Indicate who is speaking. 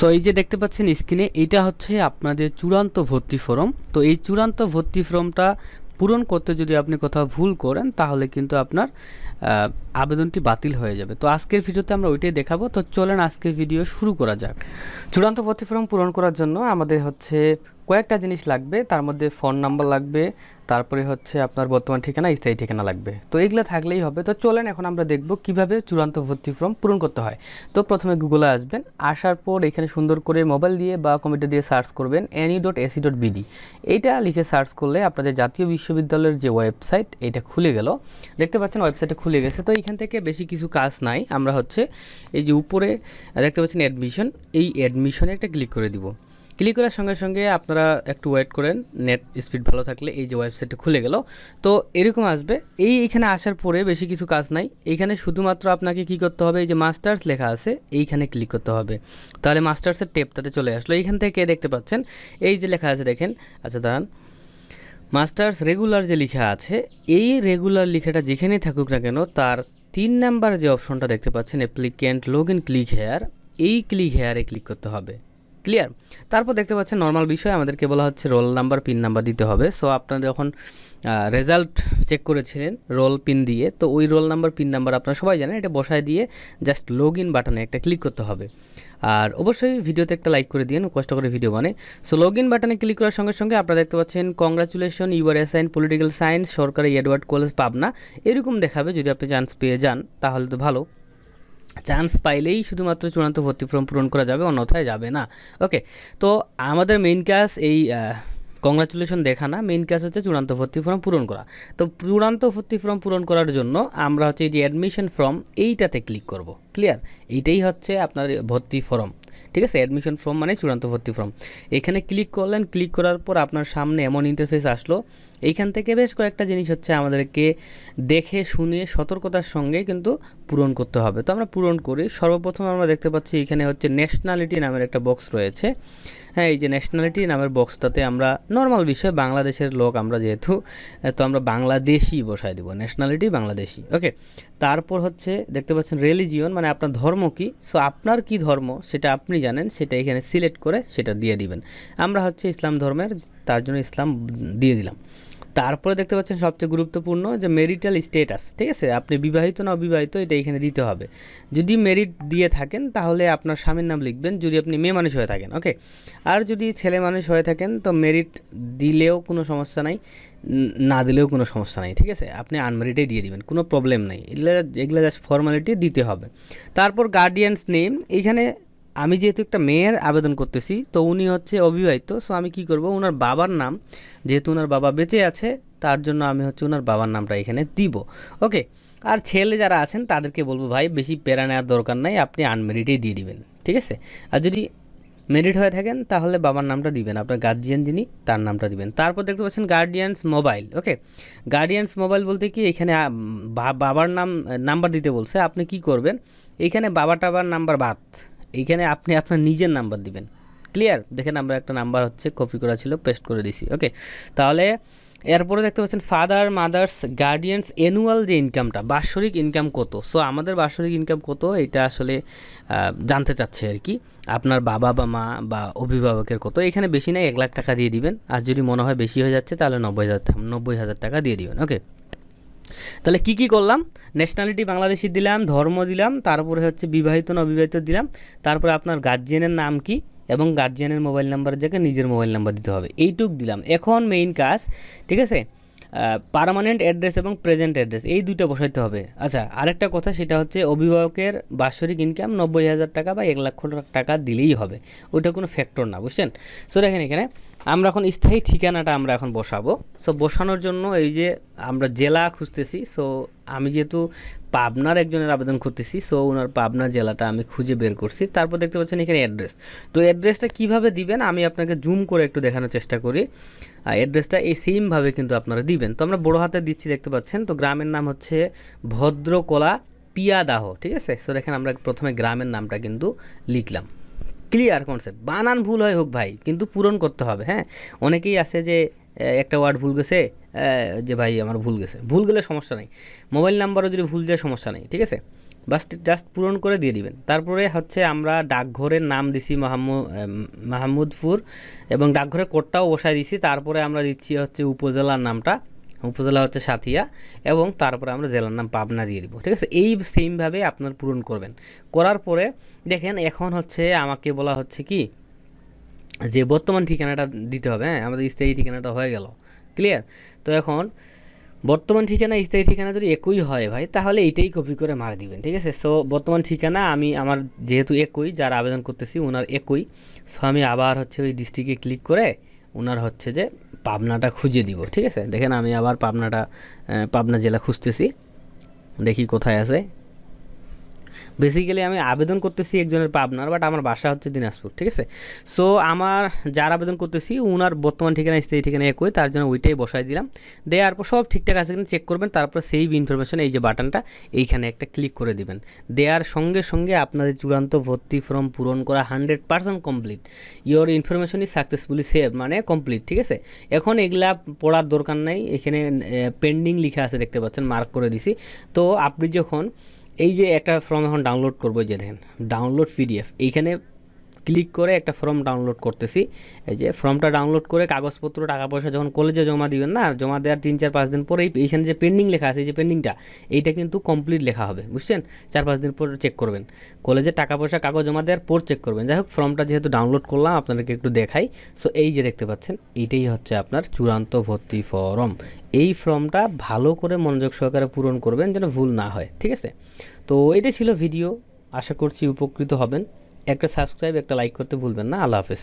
Speaker 1: So এই যে দেখতে পাচ্ছেন স্ক্রিনে, এটা হচ্ছে আপনাদের চূড়ান্ত ভর্তি ফর্ম। তো এই চূড়ান্ত ভর্তি ফর্মটা পূরণ করতে যদি আপনি কোথাও ভুল করেন, তাহলে কিন্তু আপনার আবেদনটি বাতিল হয়ে যাবে। তো আজকের ভিডিওতে আমরা ওইটাই দেখাবো। তো চলেন আজকের ভিডিও শুরু করা যাক। চূড়ান্ত ভর্তি ফর্ম পূরণ করার জন্য আমাদের হচ্ছে কয়েকটা জিনিস লাগবে, তার মধ্যে ফোন নাম্বার লাগবে, তারপরে হচ্ছে আপনার বর্তমান ঠিকানা, স্থায়ী ঠিকানা লাগবে। তো এগুলো থাকলেই হবে। তো চলেন এখন আমরা দেখব কীভাবে চূড়ান্ত ভর্তি ফর্ম পূরণ করতে হয়। তো প্রথমে গুগলে আসবেন, আসার পর এখানে সুন্দর করে মোবাইল দিয়ে বা কম্পিউটার দিয়ে সার্চ করবেন এনি ডট এসি ডট বিডি এইটা লিখে সার্চ করলে আপনাদের জাতীয় বিশ্ববিদ্যালয়ের যে ওয়েবসাইট এটা খুলে গেল। দেখতে পাচ্ছেন ওয়েবসাইটে খুলে গেছে। তো এখান থেকে বেশি কিছু কাজ নাই। আমরা হচ্ছে এই যে উপরে, দেখতে পাচ্ছেন অ্যাডমিশন এই অ্যাডমিশনে একটা ক্লিক করে দিব। ক্লিক করার সঙ্গে সঙ্গে আপনারা একটু ওয়েট করেন নেট স্পিড ভালো থাকলে এই যে ওয়েবসাইটটা খুলে গেল। তো এরকম আসবে। এই এখানে আসার পরে বেশি কিছু কাজ নাই। এইখানে শুধুমাত্র আপনাকে কি করতে হবে, এই যে মাস্টার্স লেখা আছে, এইখানে ক্লিক করতে হবে। তাহলে মাস্টার্সের টেপটাতে চলে আসলো। এইখান থেকে দেখতে পাচ্ছেন, এই যে লেখা আছে দেখেন। আচ্ছা দাঁড়ান। মাস্টার্স রেগুলার যে লেখা আছে, এই রেগুলার লেখাটা যেখানেই থাকুক না কেন, তার তিন নাম্বার যে অপশনটা দেখতে পাচ্ছেন applicant log in click here এই ক্লিক হেয়ারে ক্লিক করতে হবে। ক্লিয়ার তারপর দেখতে পাচ্ছেন নর্মাল বিষয়, আমাদেরকে বলা হচ্ছে রোল নাম্বার পিন নাম্বার দিতে হবে। সো আপনারা যখন রেজাল্ট চেক করেছিলেন রোল পিন দিয়ে, তো ওই রোল নাম্বার পিন নাম্বার আপনারা সবাই জানেন, এটা বসায় দিয়ে জাস্ট লগ ইন বাটনে একটা ক্লিক করতে হবে। আর অবশ্যই ভিডিওতে একটা লাইক করে দিন, কষ্ট করে ভিডিও মানে সো লগ ইন বাটনে ক্লিক করার সঙ্গে সঙ্গে আপনারা দেখতে পাচ্ছেন congratulation you your assign political science সরকারি এডওয়ার্ড কলেজ পাবনা এরকম দেখাবে, যদি আপনি চান্স পেয়ে যান, তাহলে তো ভালো। চান্স পাইলেই শুধুমাত্র চূড়ান্ত ভর্তি ফর্ম পূরণ করা যাবে, অন্যথায় যাবে না। ওকে তো আমাদের মেইন কাজ এই কংগ্রাচুলেশন দেখা না মেইন কাজ হচ্ছে চূড়ান্ত ভর্তি ফর্ম পূরণ করা। তো চূড়ান্ত ভর্তি ফর্ম পূরণ করার জন্য আমরা হচ্ছে এই যে অ্যাডমিশন ফর্ম এইটাতে ক্লিক করব। ক্লিয়ার এইটাই হচ্ছে আপনার ভর্তি ফর্ম ঠিক আছে? অ্যাডমিশন ফর্ম মানে চূড়ান্ত ভর্তি ফর্ম এখানে ক্লিক করলেন ক্লিক করার পর আপনার সামনে এমন ইন্টারফেস আসলো এইখান থেকে বেশ কয়েকটা জিনিস হচ্ছে আমাদেরকে দেখে, শুনে, সতর্কতার সঙ্গে কিন্তু পূরণ করতে হবে। তো আমরা পূরণ করি। সর্বপ্রথম আমরা দেখতে পাচ্ছি এখানে হচ্ছে ন্যাশনালিটি নামের একটা বক্স রয়েছে। হ্যাঁ এই যে ন্যাশনালিটি নামের বক্সটাতে আমরা নর্মাল বিষয়, বাংলাদেশের লোক আমরা যেহেতু, তো আমরা বাংলাদেশি বসায় দেবো। ন্যাশনালিটি বাংলাদেশি ওকে তারপর হচ্ছে দেখতে পাচ্ছেন রিলিজিয়ন মানে আপনার ধর্ম কি? সো আপনার কি ধর্ম? সেটা আপনি জানেন, সেটা এখানে সিলেক্ট করে সেটা দিয়ে দিবেন। আমরা হচ্ছে ইসলাম ধর্মের, তার জন্য ইসলাম দিয়ে দিলাম। তারপরে দেখতে পাচ্ছেন সবচেয়ে গুরুত্বপূর্ণ যে মেরিটাল স্টেটাস ঠিক আছে? আপনি বিবাহিত না অবিবাহিত, এটা এখানে দিতে হবে। যদি মেরিট দিয়ে থাকেন, তাহলে আপনার স্বামীর নাম লিখবেন, যদি আপনি মেয়ে মানুষ হয়ে থাকেন ওকে আর যদি ছেলে মানুষ হয়ে থাকেন, তো মেরিট দিলেও কোনো সমস্যা নাই না দিলেও কোনো সমস্যা নাই, ঠিক আছে? আপনি আনমেরিটেই দিয়ে দিবেন, কোনো প্রবলেম নাই। এগুলো এগুলো জাস্ট ফর্মালিটি দিতে হবে। তারপর গার্ডিয়ানস নেম এইখানে আমি যেহেতু একটা মেয়ের আবেদন করতেছি, তো উনি হচ্ছে অবিবাহিত সো আমি কি করব ওনার বাবার নাম, যেহেতু ওনার বাবা বেঁচে আছে, তার জন্য আমি হচ্ছে ওনার বাবার নামটা এখানে দিব। ওকে আর ছেলে যারা আছেন, তাদেরকে বলব ভাই, বেশি প্যারা নেওয়ার দরকার নাই, আপনি আনমেরিটেই দিয়ে দিবেন, ঠিক আছে? আর যদি মেরিট হয়ে থাকেন, তাহলে বাবার নামটা দিবেন, আপনার গার্জিয়ান যিনি, তার নামটা দিবেন। তারপর দেখতে পাচ্ছেন guardian's mobile okay guardian's mobile বলতে কি, এখানে বাবার নাম নাম্বার দিতে বলছে, আপনি কি করবেন, এখানে বাবা টাবার নাম্বার বাদ। এইখানে আপনি আপনার নিজের নাম্বার দিবেন। ক্লিয়ার দেখেন আমরা একটা নাম্বার হচ্ছে কপি করা ছিল পেস্ট করে দিছি ওকে তাহলে এরপরে দেখতে পাচ্ছেন ফাদার মাদার্স গার্ডিয়ানস অ্যানুয়াল যে ইনকামটা বাৎসরিক ইনকাম কত? সো আমাদের বাৎসরিক ইনকাম কত? এটা আসলে জানতে চাচ্ছে আর কি। আপনার বাবা বা মা বা অভিভাবকের কত? এখানে বেশি নাই এক লাখ টাকা দিয়ে দিবেন। আর যদি মনে হয় বেশি হয়ে যাচ্ছে, তাহলে নব্বই হাজার নব্বই হাজার টাকা দিয়ে দিবেন ওকে তাহলে কি কি করলাম? ন্যাশনালিটি বাংলাদেশি দিলাম, ধর্ম দিলাম, তারপরে হচ্ছে বিবাহিত না অবিবাহিত দিলাম, তারপরে আপনার গার্জিয়ানের নাম কি? এবং গার্জিয়ানের মোবাইল নাম্বার জায়গায় নিজের মোবাইল নাম্বার দিতে হবে। এইটুক দিলাম। এখন মেইন কাজ, ঠিক আছে? পার্মানেন্ট অ্যাড্রেস এবং প্রেজেন্ট অ্যাড্রেস এই দুইটা বসাইতে হবে। আচ্ছা আরেকটা কথা সেটা হচ্ছে অভিভাবকের বাৎসরিক ইনকাম নব্বই হাজার টাকা বা এক লক্ষ টাকা দিলেই হবে। ওইটা কোনো ফ্যাক্টর না, বুঝছেন? সো দেখেন এখানে, আমরা এখন স্থায়ী ঠিকানাটা আমরা এখন বসাবো। সো বসানোর জন্য এই যে আমরা জেলা খুঁজতেছি সো আমি যেহেতু পাবনার একজনের আবেদন করতেছি সো ওনার পাবনা জেলাটা আমি খুঁজে বের করছি। তারপর দেখতে পাচ্ছেন এখানে অ্যাড্রেস তো অ্যাড্রেসটা কীভাবে দিবেন? আমি আপনাকে জুম করে একটু দেখানোর চেষ্টা করি। অ্যাড্রেসটা এই সেমভাবে কিন্তু আপনারা দিবেন। তো আমরা বড় হাতে দিচ্ছি দেখতে পাচ্ছেন। তো গ্রামের নাম হচ্ছে ভদ্রকলা পিয়াদাহ, ঠিক আছে? সো দেখেন আমরা প্রথমে গ্রামের নামটা কিন্তু লিখলাম। ক্লিয়ার কনসেপ্ট বানান ভুল হয় হোক ভাই, কিন্তু পূরণ করতে হবে হ্যাঁ? অনেকেই আছে যে একটা ওয়ার্ড ভুল গেছে যে ভাই আমার ভুল গেছে। ভুল গেলে সমস্যা নেই। মোবাইল নাম্বারও যদি ভুল যায়, সমস্যা নেই, ঠিক আছে? বাস জাস্ট পূরণ করে দিয়ে দিবেন। তারপরে হচ্ছে আমরা ডাকঘরের নাম দিছি মাহমুদ মাহমুদপুর এবং ডাকঘরের কোডটাও বসায় দিছি। তারপরে আমরা দিচ্ছি হচ্ছে উপজেলার নামটা। উপজেলা হচ্ছে সাথিয়া এবং তারপরে আমরা জেলার নাম পাবনা দিয়ে দিব, ঠিক আছে? এই সেমভাবে আপনার পূরণ করবেন। করার পরে দেখেন এখন হচ্ছে আমাকে বলা হচ্ছে কি, যে বর্তমান ঠিকানাটা দিতে হবে হ্যাঁ? আমাদের স্থায়ী ঠিকানাটা হয়ে গেল। ক্লিয়ার তো এখন, বর্তমান ঠিকানা, স্থায়ী ঠিকানা যদি একই হয় ভাই, তাহলে এইটাই কপি করে মারা দিবেন, ঠিক আছে? সো বর্তমান ঠিকানা আমি, আমার যেহেতু একই, যারা আবেদন করতেছি ওনার একই। সো আমি আবার হচ্ছে ওই ডিস্ট্রিক্টে ক্লিক করে ওনার হচ্ছে যে পাবনাটা খুঁজে দিব, ঠিক আছে? দেখেন আমি আবার পাবনাটা পাবনা জেলা খুঁজতেছি। দেখি কোথায় আছে। বেসিক্যালি আমি আবেদন করতেছি একজনের পাবনার বাট আমার বাসা হচ্ছে দিনাজপুর, ঠিক আছে? সো আমার যার আবেদন করতেছি ওনার বর্তমান ঠিকানা স্থায়ী ঠিকানা একই, তার জন্য ওইটাই বসাই দিলাম। দেওয়ার পর সব ঠিকঠাক আছে কিনা চেক করবেন, তারপর সেই ইনফরমেশন এই যে বাটনটা, এইখানে একটা ক্লিক করে দিবেন। দেওয়ার সঙ্গে সঙ্গে আপনাদের চূড়ান্ত ভর্তি ফর্ম পূরণ করা hundred percent complete your information is successfully save মানে কমপ্লিট ঠিক আছে? এখন এগুলা পড়ার দরকার নাই, এখানে পেন্ডিং লিখা আছে, দেখতে পাচ্ছেন মার্ক করে দিছি। তো আপনি যখন এই যে একটা ফর্ম এখন ডাউনলোড করব যে দেখেন ডাউনলোড পিডিএফ এইখানে ক্লিক করে একটা ফর্ম ডাউনলোড করতেছি। এই যে ফর্মটা ডাউনলোড করে কাগজপত্র টাকা পয়সা যখন কলেজে জমা দিবেন না, জমা দেওয়ার তিন, চার, পাঁচ দিন পরে এই- এইখানে যে পেন্ডিং লেখা আছে যে পেন্ডিংটা এইটা কিন্তু কমপ্লিট লেখা হবে, বুঝছেন? চার, পাঁচ দিন পর চেক করবেন। কলেজে টাকা পয়সা কাগজ জমা দেওয়ার পর চেক করবেন। যাই হোক, ফর্মটা যেহেতু ডাউনলোড করলাম, আপনাদেরকে একটু দেখাই। সো এই যে দেখতে পাচ্ছেন, এইটাই হচ্ছে আপনার চূড়ান্ত ভর্তি ফর্ম। এই ফর্মটা ভালো করে মনোযোগ সহকারে পূরণ করবেন, যেন ভুল না হয়, ঠিক আছে? তো, এটাই ছিল ভিডিও। আশা করছি উপকৃত হবেন। একটা সাবস্ক্রাইব একটা লাইক করতে ভুলবেন না। আল্লাহ হাফেজ।